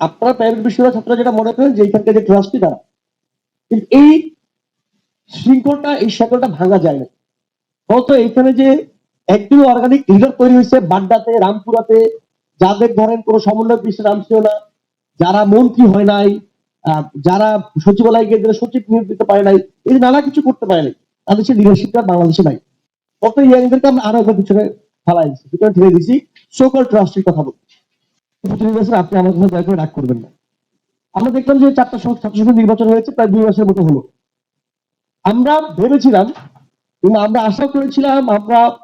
আপনারা প্রাইভেট বিশ্ববিদ্যালয় ছাত্ররা যেটা মনে করেন যে এইখানকার যে ট্রাস্টি তারা। কিন্তু এই শৃঙ্খলটা, এই শেকলটা ভাঙা যায় না। ফলত এইখানে যে একটি অর্গানিক লিডার তৈরি হয়েছে বাড্ডাতে, রামপুরাতে, যাদের ধরেন কোনো সমন্বয় বিশ্বে নাম ছিল না, যারা মন্ত্রী হয় নাই যারা সচিবালয় কেন্দ্রে সচিব নিয়োগ দিতে পারে নাই, এই নানা কিছু করতে পারে নাই, তাদের সে লিডারশিপটা বাংলাদেশে নাই। কত ইয়াংদেরকে আমরা আরও একবার পিছনে ফালাই দিচ্ছি। ঠেলে দিচ্ছি সকল ট্রাস্টের কথা বলছি স্যার আপনি আমার কথা দয়া করে রাগ করবেন না। আমরা দেখলাম যে চারটা সং- নির্বাচন হয়েছে, প্রায় দুই মাসের মতো হলো। আমরা ভেবেছিলাম কিংবা আমরা আশা করেছিলাম, আমরা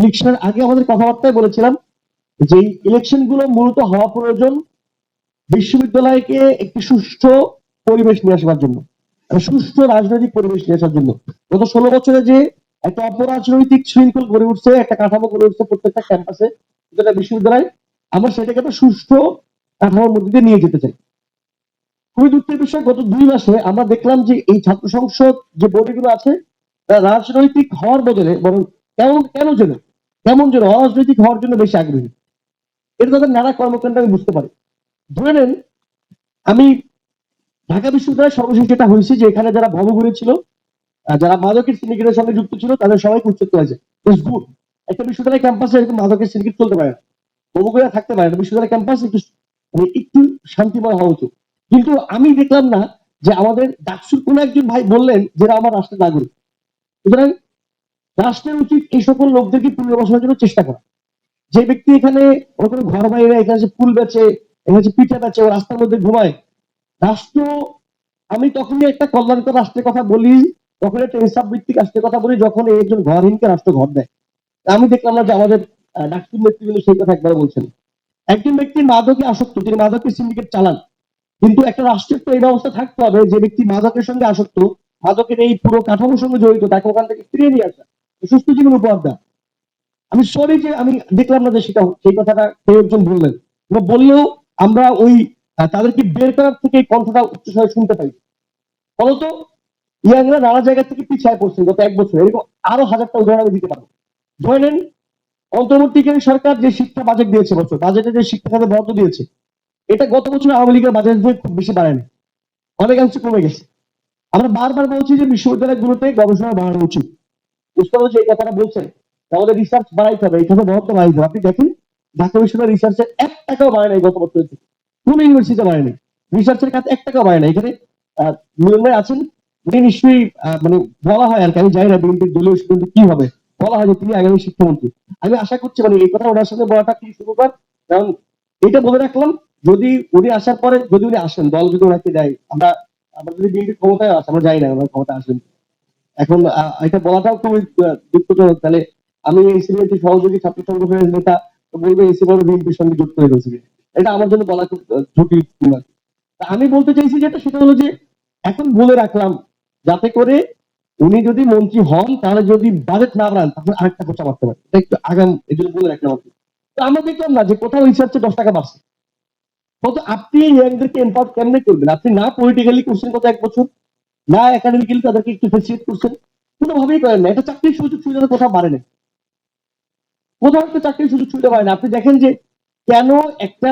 ইলেকশনের আগে আমাদের কথাবার্তায় বলেছিলাম যে ইলেকশনগুলো মূলত হওয়া প্রয়োজন বিশ্ববিদ্যালয়কে একটি সুষ্ঠু পরিবেশ নিয়ে আসবার জন্য সুষ্ঠু রাজনৈতিক পরিবেশ নিয়ে আসার জন্য। গত ষোলো বছরে যে একটা অপরাজনৈতিক শৃঙ্খল গড়ে উঠছে, একটা কাঠামো গড়ে উঠছে প্রত্যেকটা ক্যাম্পাসে, যেটা বিশ্ববিদ্যালয় আমরা সেটাকে একটা সুষ্ঠু কাঠামোর মধ্যে দিয়ে নিয়ে যেতে চাই। খুবই দুঃখের বিষয়, গত দুই মাসে আমরা দেখলাম যে এই ছাত্র সংসদ যে বডিগুলো আছে, তারা রাজনৈতিক হওয়ার বদলে বরং কেমন, কেন যেন, কেমন যেন অরাজনৈতিক হওয়ার জন্য বেশি আগ্রহী। এটা তাদের নানা কর্মকাণ্ড আমি বুঝতে পারি। ধরে নেন, আমি ঢাকা বিশ্ববিদ্যালয়ের সর্বশেষ যেটা হয়েছে যে এখানে যারা ভবঘুরে ছিল যারা মাদকের সিন্ডিকেটের সঙ্গে যুক্ত ছিল, তাদের সবাইকে উচ্ছেদ গুড একটা বিশ্ববিদ্যালয় ক্যাম্পাসে এরকম মাদকের সিন্ডিকেট চলতে পারে না। ভবঘুরে থাকতে পারে না বিশ্ববিদ্যালয় ক্যাম্পাস একটু মানে একটু শান্তিময় হওয়া উচিত। কিন্তু আমি দেখলাম না যে আমাদের ডাকসুর কোন একজন ভাই বললেন যেটা আমার রাষ্ট্রের নাগরিক। সুতরাং রাষ্ট্রের উচিত এই সকল লোকদেরকে পুনর্বাসনের জন্য চেষ্টা করা। যে ব্যক্তি এখানে ওর ঘর বাইরে, এখানে ফুল বেচে, এখানে পিঠা বেচে, ও রাস্তার মধ্যে ঘুমায়, রাষ্ট্র, আমি তখনই একটা কল্যাণকর রাষ্ট্রের কথা বলি তখন একটা ইনসাফ ভিত্তিক রাষ্ট্রের কথা বলি, যখন একজন ঘরহীনকে রাষ্ট্র ঘর দেয়। আমি দেখলাম না যে আমাদের ডাক্তার নেতৃবৃন্দ সেই কথা একবার বলছেন। একজন ব্যক্তি মাদকে আসক্ত তিনি মাদকের সিন্ডিকেট চালান, কিন্তু একটা রাষ্ট্রের তো এই ব্যবস্থা থাকতে হবে যে ব্যক্তি মাদকের সঙ্গে আসক্ত, মাদকের এই পুরো কাঠামোর সঙ্গে জড়িত, তাকে ওখান থেকে ফিরিয়ে নিয়ে আসা। সুস্থ জীবন উপহার দেওয়া আমি সরি যে আমি দেখলাম না যে সেটা সেই কথাটা কেউ একজন বললেন। বললেও আমরা ওই তাদেরকে বের করার থেকে কণ্ঠটা উচ্চস্বরে শুনতে পাই। ফলত ইয়াংরা নানা জায়গা থেকে পিছিয়ে পড়ছে গত এক বছর। এরকম আরও হাজারটা উদাহরণ আমি দিতে পারব। ধরে নেন অন্তর্বর্তীকালীন সরকার যে শিক্ষা বাজেট দিয়েছে বছর বাজেটে যে শিক্ষা খাতে বরাদ্দ দিয়েছে, এটা গত বছর আওয়ামী লীগের বাজেট খুব বেশি বাড়েনি। অনেকাংশে কমে গেছে। আমরা বারবার বলছি যে বিশ্ববিদ্যালয়গুলোতে গবেষণা বাড়ানো উচিত। এই কথাটা বলছেন। আমাদের রিসার্চ বাড়াইতে হবে, এখানে বরাদ্দ বাড়াইতে হবে। আপনি দেখেন, ঢাকা বিশ্ববিদ্যালয় রিসার্চে এক টাকাও বাড়ে নাই গত বছর থেকে। কোন ইউনিভার্সিটিতে বাড়ে নাই। রিসার্চের কাছে এক টাকাও বাড়ে নাই। এখানে মিলন আছেন। উনি নিশ্চয়ই মানে বলা হয় আর কি, আমি জানি না দলীয় কি হবে। বলা হয় যে তিনি আগামী শিক্ষামন্ত্রী। আমি আশা করছি মানে এই কথা ওনার সাথে বলাটা কি শুভকর কারণ এটা বলে রাখলাম, যদি উনি আসার পরে যদি উনি আসেন, দল যদি ওনাকে দেয়, আমরা আমরা যদি বিএনপি ক্ষমতায় আসে, আমরা জানি না ওনার ক্ষমতা আসবেন এখন এটা বলাটাও খুবই দুঃখজনক। তাহলে আমি এই সিনিয়রটি সহযোগী, ছাত্র সংগঠনের নেতা বলব এসি বিএনপির সঙ্গে যুক্ত হয়ে গেছে। এটা আমার জন্য বলা খুব তা আমি বলতে চাইছি যেটা, সেটা হলো যে, এখন বলে রাখলাম, যাতে করে উনি যদি মন্ত্রী হন, তাহলে যদি বাজেট না বাড়ান তাহলে আরেকটা খরচা বাড়তে পারে। একটু আগাম জন্য বলে রাখলাম আপনি তো আমরা দেখলাম না যে কোথাও রিসার্চে দশ টাকা বাড়ছে। কত আপনি ইয়াংদেরকে এম্পাওয়ার কেমনে করবেন? আপনি না পলিটিক্যালি করছেন কত এক বছর, না একাডেমিক্যালি তাদেরকে একটু ফেসিলিট করছেন, কোনোভাবেই করেন না। এটা চাকরির সুযোগ সুবিধা কোথাও বাড়ে না। কোথাও একটা চাকরির সুযোগ সুবিধা বাড়ে না। আপনি দেখেন যে কেন একটা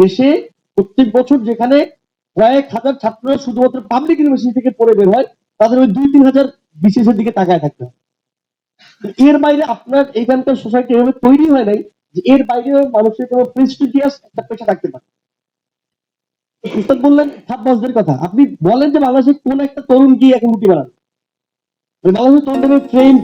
দেশে প্রত্যেক বছর যেখানে কয়েক হাজার ছাত্ররা শুধুমাত্র পাবলিক ইউনিভার্সিটি থেকে পড়ে বের হয় তাদের ওই দুই, তিন হাজার বিশেষের দিকে তাকায় থাকতে এর বাইরে আপনার এখানকার সোসাইটি এভাবে তৈরি হয় নাই যে এর বাইরে মানুষের কোনো প্রেস্টিজিয়াস একটা পেশা থাকতে পারে। উস্তাদ বললেন ছাত্রদের কথা, আপনি বলেন যে বাংলাদেশের কোন একটা তরুণ কি এখন রুটি বানান বাংলাদেশের তরুণদের ট্রেন